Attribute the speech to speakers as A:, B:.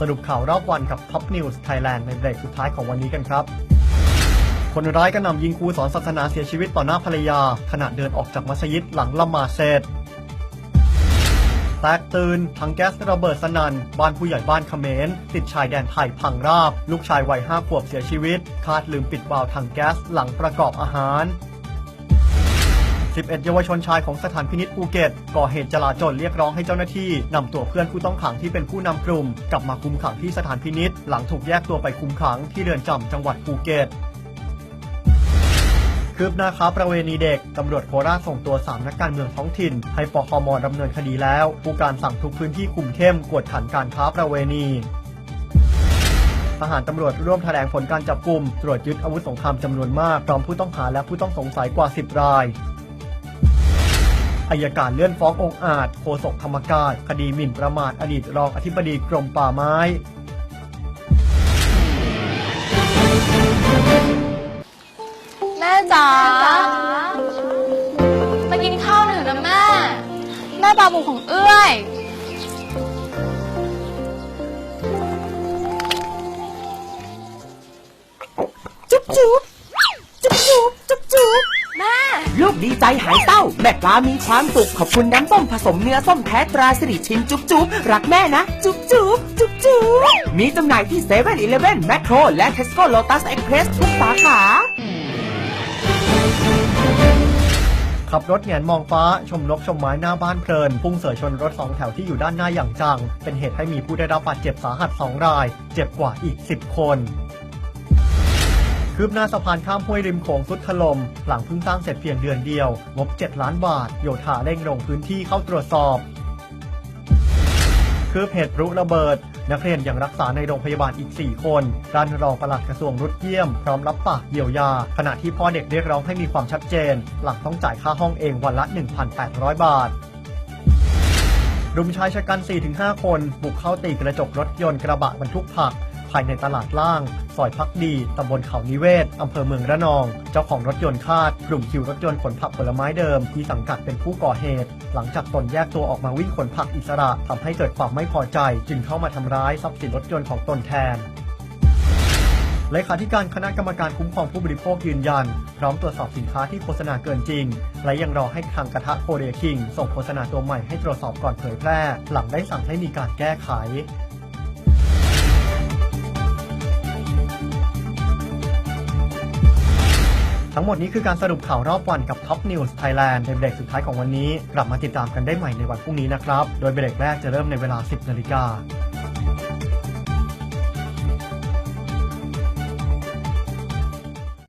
A: สรุปข่าวรอบวันกับ Top News Thailand ในเบรกสุดท้ายของวันนี้กันครับ คนร้ายกระหน่ำยิงครูสอนศาสนาเสียชีวิตต่อหน้าภรรยา ขณะเดินออกจากมัสยิดหลังละหมาดเสร็จแตกตื่นถังแก๊สระเบิดสนัน่น บ้านผู้ใหญ่บ้านเขมร ติดชายแดนไทยพังราบ ลูกชายวัยห้าขวบเสียชีวิต คาดลืมปิดวาล์วถังแก๊สหลังประกอบอาหาร 11 เยาวชนชายของสถานพินิษภูเก็ตก่อเหตุจลาจลเรียกร้องให้เจ้าหน้าที่นำตัวเพื่อนผู้ต้องขังที่เป็นผู้นำกลุ่ม กลับมาคุมขังที่สถานพินิษหลังถูกแยกตัวไปคุมขังที่เรือนจำจังหวัดภูเก็ตคืบหน้าค้าประเวณีเด็ก ตำรวจโคราชส่งตัว 3 นักการเมืองท้องถิ่น ให้ปคมดำเนินคดีแล้ว ผู้การสั่งทุกพื้นที่คุมเข้มกวดขันการค้าประเวณีทหารตำรวจร่วมแถลงผลการจับกลุ่มตรวจยึดอาวุธสงครามจำนวนมากพร้อมผู้ต้องหาและผู้ต้องสงสัยกว่า 10 ราย อายการเลื่อนฟ้ององค์อาจโฆษกธรรมกายคดีหมิ่นประมาทอดีตรองอธิบดีกรมป่าไม้
B: แม่จ๋ามากินข้าวหน่อยนะแม่ แม่ปลาหมูของเอื้อย
C: จุ๊บจุ๊บจุ๊บจุ๊บจุ๊บจุ๊บ
B: แม่
C: ลูกดีใจหายเศร้า แม่ปลามีความสุขขอบคุณน้ำส้มผสมเนื้อส้มแท้ตราสิริชินจุ๊บจุ๊บรักแม่นะ จุ๊บจุ๊บจุ๊บจุ๊บมีจำหน่ายที่เซเว่นอีเลฟเว่นแมคโครและเทสโก้โลตัสเอ็กเพรสทุกสาขา
A: ขับรถแหงนมองฟ้า ชมนกชมไม้หน้าบ้านเพลิน พุ่งเสยชนรถสองแถวที่อยู่ด้านหน้าอย่างจัง เป็นเหตุให้มีผู้ได้รับบาดเจ็บสาหัส 2 ราย เจ็บกว่าอีก 10 คน คืบหน้าสะพานข้ามห้วยริมโขงสุดถลม่มหลังเพิ่งสร้างเสร็จเพียงเดือนเดียวงบ 7 ล้านบาท โยธาเร่งลงพื้นที่เข้าตรวจสอบ คือเพจพลุระเบิด นักเรียนยังรักษาในโรงพยาบาลอีก 4 คนด้านรองปลัดกระทรวงรุดเยี่ยม พร้อมรับปากเยียวยา ขณะที่พ่อเด็กเรียกร้องให้มีความชัดเจน หลังต้องจ่ายค่าห้องเองวันละ 1,800 บาทรุมชายชะกัน 4-5 คน บุกเข้าตีกระจกรถยนต์กระบะบรรทุกผัก ภายในตลาดล่าง ซอยพักดี ตำบลเขานิเวศ อำเภอเมืองระนอง เจ้าของรถยนต์คาด กลุ่มคิวรถยนต์ขนผักผลไม้เดิม ที่สังกัดเป็นผู้ก่อเหตุ หลังจากตนแยกตัวออกมาวิ่งขนผักอิสระทำให้เกิดความไม่พอใจ จึงเข้ามาทำร้ายทรัพย์สินรถยนต์ของตนแทนเลขาธิการคณะกรรมการคุ้มครองผู้บริโภคยืนยัน พร้อมตรวจสอบสินค้าที่โฆษณาเกินจริง และยังรอให้ทางกระทะโคเรียคิง ส่งโฆษณาตัวใหม่ให้ตรวจสอบก่อนเผยแพร่ หลังได้สั่งให้มีการแก้ไข ทั้งหมดนี้คือการสรุปข่าวรอบวันกับ Top News Thailand ในเบรกสุดท้ายของวันนี้ กลับมาติดตามกันได้ใหม่ในวันพรุ่งนี้นะครับ โดยเบรกแรกจะเริ่มในเวลา 10นาฬิกา